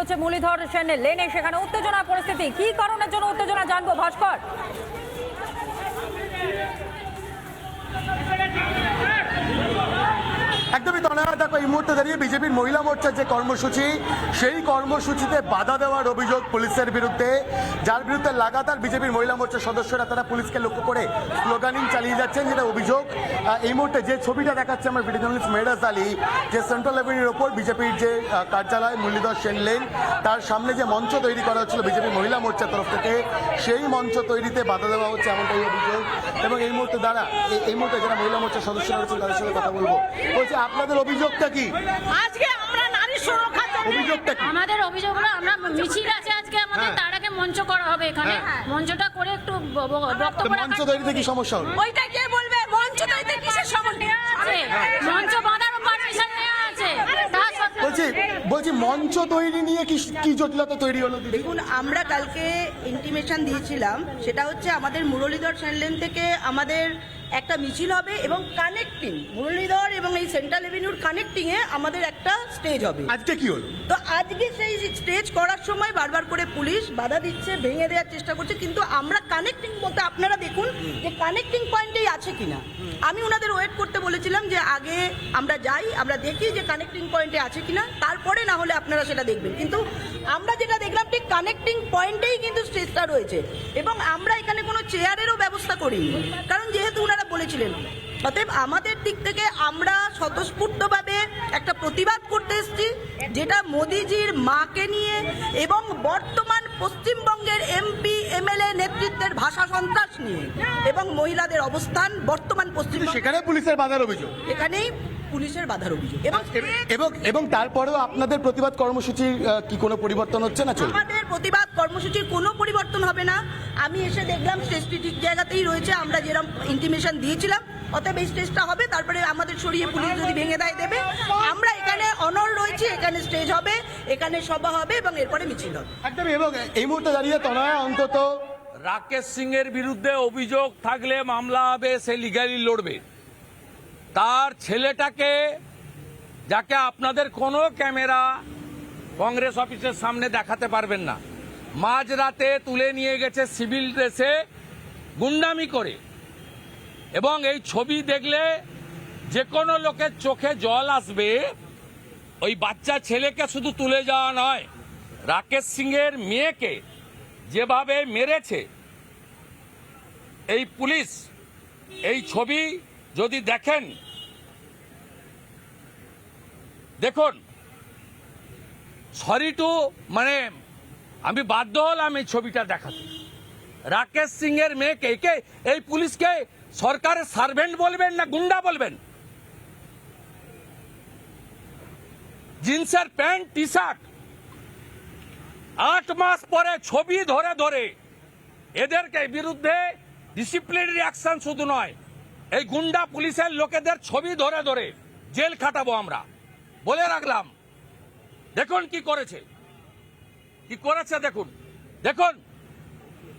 হচ্ছে মুরলীধর সেনের লেনে সেখানে উত্তেজনা পরিস্থিতি। কি কারণের জন্য উত্তেজনা জানব ভাস্কর? একদমই তনয়া দেখো, এই মুহূর্তে দাঁড়িয়ে বিজেপির মহিলা মোর্চার যে কর্মসূচি, সেই কর্মসূচিতে বাধা দেওয়ার অভিযোগ পুলিশের বিরুদ্ধে। যার বিরুদ্ধে লাগাতার বিজেপির মহিলা মোর্চার সদস্যরা, তারা পুলিশকে লক্ষ্য করে স্লোগানিং চালিয়ে যাচ্ছেন, যেটা অভিযোগ। এই মুহূর্তে যে ছবিটা দেখাচ্ছে আমার ভিডিও জার্নালিস্ট মেহরাজ আলী। যে সেন্ট্রাল এভিনিউর ওপর বিজেপির যে কার্যালয়, মুরলীধর সেন লেন, তার সামনে যে মঞ্চ তৈরি করা হচ্ছিল বিজেপি মহিলা মোর্চার তরফ থেকে, সেই মঞ্চ তৈরিতে বাধা দেওয়া হচ্ছে এমনটাই অভিযোগ। এবং এই মুহূর্তে দ্বারা এই মুহূর্তে যারা মহিলা মোর্চার সদস্যরা রয়েছেন, তাদের সঙ্গে কথা বলব। বলছি আপনাদের অভিযোগটা কি? আজকে আমরা নারী সুরক্ষার জন্য অভিযোগটা কি? আমাদের অভিযোগ হলো আমরা মিছিল আছে আজকে আমাদের হ্যাঁ। তার আগে মঞ্চ করা হবে এখানে। হ্যাঁ। মঞ্চটা করে একটু বক্তব্য মঞ্চ তৈরিতে কি সমস্যা হলো ওইটা কে বলবে? মঞ্চ তৈরিতে কিসের সমস্যা? আছে। মঞ্চ বাঁধারও পারমিশন নেওয়া আছে। বলছি বলছি মঞ্চ তৈরি নিয়ে কি কি জটিলতা তৈরি হলো দেখুন আমরা কালকে ইন্টিমেশন দিয়েছিলাম। সেটা হচ্ছে আমাদের মুরলীধর সেনলেন থেকে আমাদের একটা মিছিল হবে এবং কানেক্টিং মুরলীধর এই সেন্ট্রাল এভিনিউর কানেক্টিং এ আমাদের একটা স্টেজ হবে। আজকে কি হলো? তো আজকে সেই স্টেজ করার সময় বারবার করে পুলিশ বাধা দিচ্ছে ভেঙে দেওয়ার চেষ্টা করছে কিন্তু আমরা কানেক্টিং বলতে আপনারা দেখুন যে কানেক্টিং পয়েন্টেই আছে কিনা। আমি ওনাদের ওয়েট করতে বলেছিলাম যে আগে আমরা যাই আমরা দেখি যে কানেক্টিং পয়েন্টে আছে কিনা তারপরে না হলে আপনারা সেটা দেখবেন। কিন্তু আমরা যেটা দেখলাম ঠিক কানেক্টিং পয়েন্টেই কিন্তু স্টেজটা রয়েছে। এবং আমরা এখানে কোনো চেয়ারেরও ব্যবস্থা করিনি। কারণ যেহেতু ওনারা বলেছিলেন অতএব আমাদের দিক থেকে আমরা স্বতঃস্ফূর্তভাবে একটা প্রতিবাদ করতে এসেছি যেটা মোদিজির মাকে নিয়ে এবং বর্তমান পশ্চিমবঙ্গের এমপি এমএলএ নেতৃত্বের ভাষা সন্ত্রাস নিয়ে এবং মহিলাদের অবস্থান বর্তমান পশ্চিম সেখানে পুলিশের বাধার অভিযোগ। এখানেই পুলিশের বাধার অভিযোগ। এবং এবং এবং তারপরেও আপনাদের প্রতিবাদ কর্মসূচির কি কোনো পরিবর্তন হচ্ছে না চলবে? আমাদের প্রতিবাদ কর্মসূচির কোনো পরিবর্তন হবে না। আমি এসে দেখলাম স্টেজটি ঠিক জায়গাতেই রয়েছে। আমরা যেরকম ইন্টিমেশন দিয়েছিলাম অতএব এই স্টেজটা হবে। তারপরে আমাদের সরিয়ে পুলিশ যদি ভেঙে দেয় দেবে আমরা এখানে অনর রয়েছি এখানে স্টেজ হবে এখানে সভা হবে এবং এরপরে মিছিল হবে। একদমই এবং এই মুহূর্তে দাঁড়িয়ে তনয়া অন্তত রাকেশ সিং এর বিরুদ্ধে অভিযোগ থাকলে মামলা হবে সে লিগালি লড়বে। তার ছেলেটাকে, যাকে আপনাদের কোনো ক্যামেরা কংগ্রেস অফিসের সামনে দেখাতে পারবেন না, মাঝরাতে তুলে নিয়ে গেছে সিভিল ড্রেসে গুন্ডামি করে। এবং এই ছবি দেখলে যে কোনো লোকের চোখে জল আসবে, ওই বাচ্চা ছেলেকে শুধু তুলে যাওয়া নয়, রাকেশ সিং এর মেয়েকে যেভাবে মেরেছে, এই পুলিশ এই ছবি যদি দেখেন, দেখুন সরি টু মানে আমি বাধ্য হলাম এই ছবিটা দেখাতে। রাকেশ সিং এর মেয়েকে এই পুলিশকে সরকারের সার্ভেন্ট বলবেন না গুন্ডা বলবেন? জিন্সের প্যান্ট টি শার্ট আট মাস পরে ছবি ধরে ধরে। এদেরকে বিরুদ্ধে ডিসিপ্লিনারি অ্যাকশন শুধু নয় এই গুন্ডা পুলিশের লোকেদের ছবি ধরে ধরে জেল খাটাবো আমরা। বলে রাখলাম। দেখুন কি করেছে। কি করেছে দেখুন। দেখুন।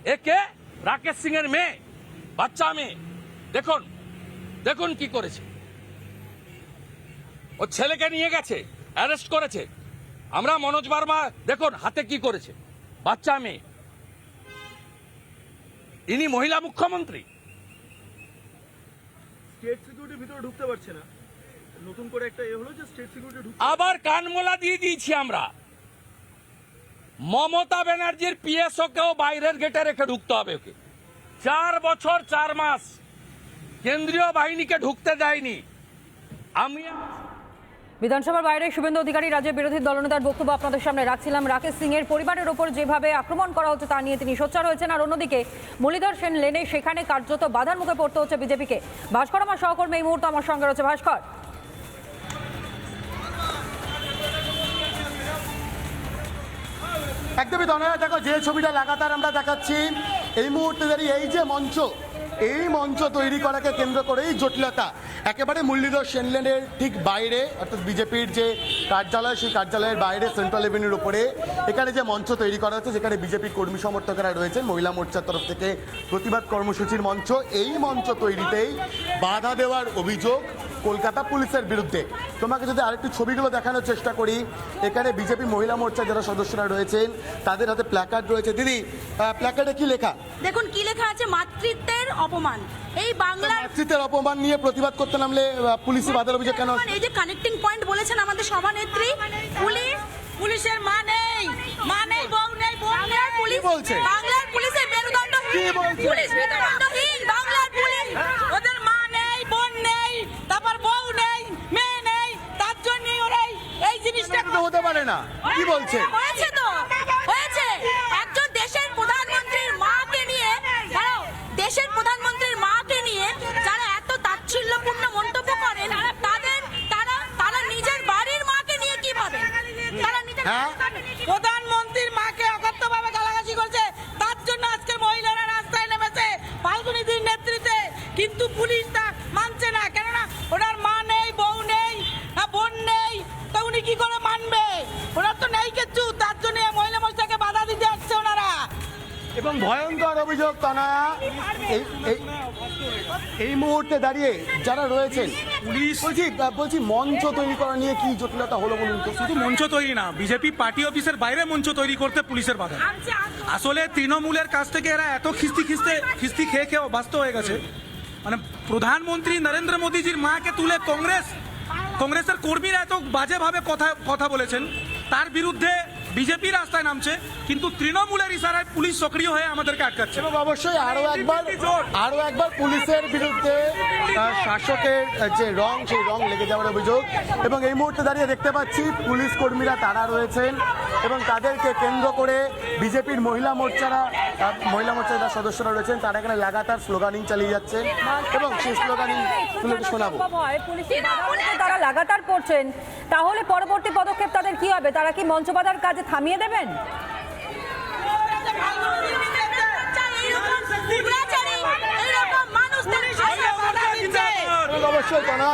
একে রাকেশ সিং এর মেয়ে, বাচ্চা মেয়ে। দেখুন। দেখুন কি করেছে। ও ছেলেকে নিয়ে গেছে, অ্যারেস্ট করেছে। আমরা মনোজ বার্মা, দেখুন হাতে কি করেছে। বাচ্চা মেয়ে। ইনি মহিলা মুখ্যমন্ত্রী। স্টেট সিকিউরিটির ভিতরে ঢুকতে পারছে না। নতুন করে একটা এ হলো যে স্টেট সিকিউরিটি আবার কানমোলা দিয়ে দিয়েছি আমরা। মমতা ব্যানার্জির পিএসও কেও বাইরের গেটে রেখে ঢুকতে হবে ওকে। চার বছর, চার মাস। কেন্দ্রীয় বাহিনীকে ঢুকতে দেয়নি। আমি বিধানসভার বাইরে শুভেন্দু অধিকারী রাজ্যের বিরোধী দলনেতার বক্তব্য আপনাদের সামনে রাখছিলাম। রাকেশ সিং এর পরিবারের ওপর যেভাবে আক্রমণ করা হচ্ছে তা নিয়ে তিনি সোচ্চার হয়েছেন। আর অন্যদিকে মুরলীধর সেন লেনে সেখানে কার্যত বাধার মুখে পড়তে হচ্ছে বিজেপিকে। ভাস্কর, আমার সহকর্মী এই মুহূর্তে আমার সঙ্গে রয়েছে। ভাস্কর। একদমই তনয়া দেখো, যে ছবিটা লাগাতার আমরা দেখাচ্ছি, এই মুহূর্তে দাঁড়িয়ে এই যে মঞ্চ এই মঞ্চ তৈরি করাকে কেন্দ্র করেই জটিলতা। একেবারে মুরলীধর সেনলেনের ঠিক বাইরে, অর্থাৎ বিজেপির যে কার্যালয়, সেই কার্যালয়ের বাইরে সেন্ট্রাল এভিনিউর উপরে এখানে যে মঞ্চ তৈরি করা হচ্ছে, যেখানে বিজেপি কর্মী সমর্থকেরা রয়েছেন, মহিলা মোর্চার তরফ থেকে প্রতিবাদ কর্মসূচির মঞ্চ। এই মঞ্চ তৈরিতেই বাধা দেওয়ার অভিযোগ কলকাতা পুলিশের বিরুদ্ধে। তোমাকে যদি আরেকটু ছবিগুলো দেখানোর চেষ্টা করি এখানে বিজেপি মহিলা মোর্চা যারা সদস্যরা রয়েছেন তাদের হাতে প্ল্যাকার্ড রয়েছে। দিদি প্ল্যাকার্ডে কি লেখা? দেখুন কি লেখা আছে? মাতৃত্বের অপমান। এই বাংলা মাতৃত্বের অপমান নিয়ে প্রতিবাদ করতে নামলে আহ, পুলিশি বাধার অভিযোগ কেন এই যে কানেক্টিং পয়েন্ট বলেছেন আমাদের সভানেত্রী পুলিশ পুলিশের মা নেই। মা নেই বউ নেই বোন নেই। পুলিশ বলছে? বাংলার পুলিশের মেরুদণ্ড কি বলছে? পুলিশ মেরুদণ্ডহীন বাংলার পুলিশ ওদের মা নেই বোন নেই তারপর বউ নেই মেয়ে নেই তার জন্যই ওরা এই- এই জিনিসটা এটা তো হতে পারে না। কি বলছে? হয়েছে তো হয়েছে। একজন দেশের প্রধানমন্ত্রীর মাকে নিয়ে দেশের প্রধানমন্ত্রীর মাকে নিয়ে যারা এত তাচ্ছিল্যপূর্ণ মন্তব্য করেন তাদের তারা তারা নিজের বাড়ির মাকে নিয়ে কি ভাবে? তারা নিজের ভয়ঙ্কর অভিযোগ তনয়া। এই মুহূর্তে দাঁড়িয়ে যারা রয়েছেন পুলিশ বলছি বলছি মঞ্চ তৈরি করা নিয়ে কি জটিলতা হলো বলুন তো? শুধু মঞ্চ তৈরি না বিজেপি পার্টি অফিসের বাইরে মঞ্চ তৈরি করতে পুলিশের বাধা। আসলে তৃণমূলের কাছ থেকে এরা এত খিস্তি খিস্তে খিস্তি খেয়ে খেয়ে অভ্যস্ত হয়ে গেছে। মানে প্রধানমন্ত্রী নরেন্দ্র মোদীজির মাকে তুলে কংগ্রেস কংগ্রেসের কর্মীরা এত বাজেভাবে কথা কথা বলেছেন। তার বিরুদ্ধে বিজেপি রাস্তায় নামছে কিন্তু তৃণমূলের ইশারায় পুলিশ সক্রিয় হয়ে আমাদেরকে আটকাচ্ছে। এবং অবশ্যই আরও একবার আরও একবার পুলিশের বিরুদ্ধে শাসকের যে রং সেই রং লেগে যাওয়ার অভিযোগ। এবং এই মুহূর্তে দাঁড়িয়ে দেখতে পাচ্ছি পুলিশ কর্মীরা তারা রয়েছেন এবং তাদেরকে কেন্দ্র করে বিজেপির মহিলা মোর্চারা মহিলা মোর্চার যারা সদস্যরা রয়েছেন। তারা এখানে লাগাতার স্লোগানিং চালিয়ে যাচ্ছেন এবং সেই স্লোগানিং তুলে শোনাবো। হয় তারা লাগাতার করছেন তাহলে পরবর্তী পদক্ষেপ তাদের কি হবে? তারা কি মঞ্চ বাধার কাজে থামিয়ে দেবেন?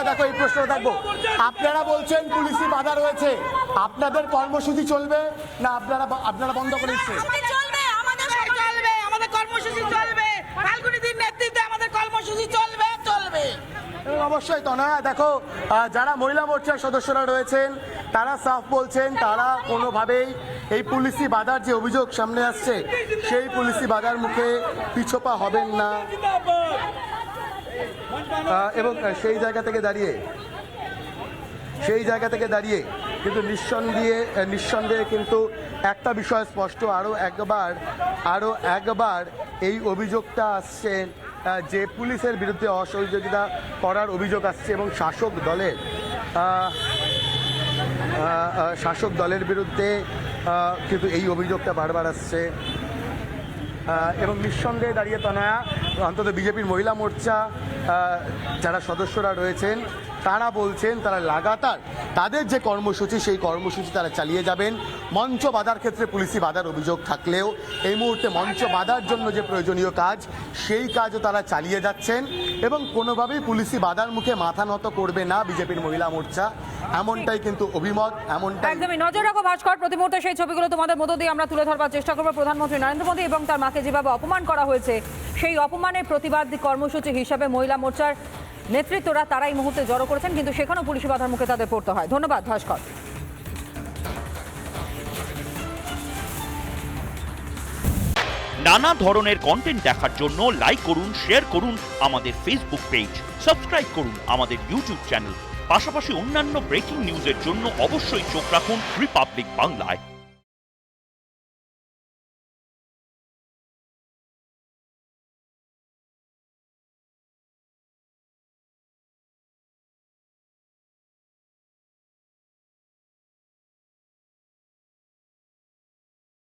দেখো আপনারা বলছেন পুলিশি বাধা রয়েছে। আপনাদের কর্মসূচি চলবে না আপনারা আপনারা বন্ধ করে অবশ্যই তনয়া দেখো আহ, যারা মহিলা মোর্চার সদস্যরা রয়েছেন তারা সাফ বলছেন, তারা কোনোভাবেই এই পুলিশি বাধার যে অভিযোগ সামনে আসছে, সেই পুলিশি বাধার মুখে পিছপা হবেন না। এবং সেই জায়গা থেকে দাঁড়িয়ে, সেই জায়গা থেকে দাঁড়িয়ে কিন্তু নিঃসন্দেহে নিঃসন্দেহে কিন্তু একটা বিষয় স্পষ্ট আরও একবার আরও একবার এই অভিযোগটা আসছে যে পুলিশের বিরুদ্ধে অসহযোগিতা করার অভিযোগ আসছে এবং শাসক দলের শাসক দলের বিরুদ্ধে কিন্তু এই অভিযোগটা বারবার আসছে। এবং নিঃসন্দেহে দাঁড়িয়ে তনয়া অন্তত বিজেপির মহিলা মোর্চা যারা সদস্যরা রয়েছেন তারা বলছেন তারা লাগাতার তাদের যে কর্মসূচি, সেই কর্মসূচি তারা চালিয়ে যাবেন। মঞ্চ বাধার ক্ষেত্রে পুলিশি বাধার অভিযোগ থাকলেও এই মুহূর্তে মঞ্চ বাধার জন্য যে প্রয়োজনীয় কাজ, সেই কাজও তারা চালিয়ে যাচ্ছেন এবং কোনোভাবেই পুলিশি বাধার মুখে মাথা নত করবে না বিজেপির মহিলা মোর্চা। এমনটাই কিন্তু অভিমত, এমনটাই একদমই। নজর রাখো ভাস্কর, প্রতি মুহূর্তে সেই ছবিগুলো তোমাদের মধ্য দিয়ে আমরা তুলে ধরবার চেষ্টা করব। প্রধানমন্ত্রী নরেন্দ্র মোদী এবং তার মাকে যেভাবে অপমান করা হয়েছে, সেই অপমানের প্রতিবাদ কর্মসূচি হিসাবে মহিলা মোর্চার নেতৃত্বরা তারা এই মুহূর্তে জড়ো করেছেন, কিন্তু সেখানেও পুলিশি বাধার মুখে তাদের পড়তে হয়। ধন্যবাদ, ভাস্কর। নানা ধরনের কন্টেন্ট দেখার জন্য লাইক করুন শেয়ার করুন আমাদের ফেসবুক পেজ সাবস্ক্রাইব করুন আমাদের ইউটিউব চ্যানেল পাশাপাশি অন্যান্য ব্রেকিং নিউজের জন্য অবশ্যই চোখ রাখুন রিপাবলিক বাংলায়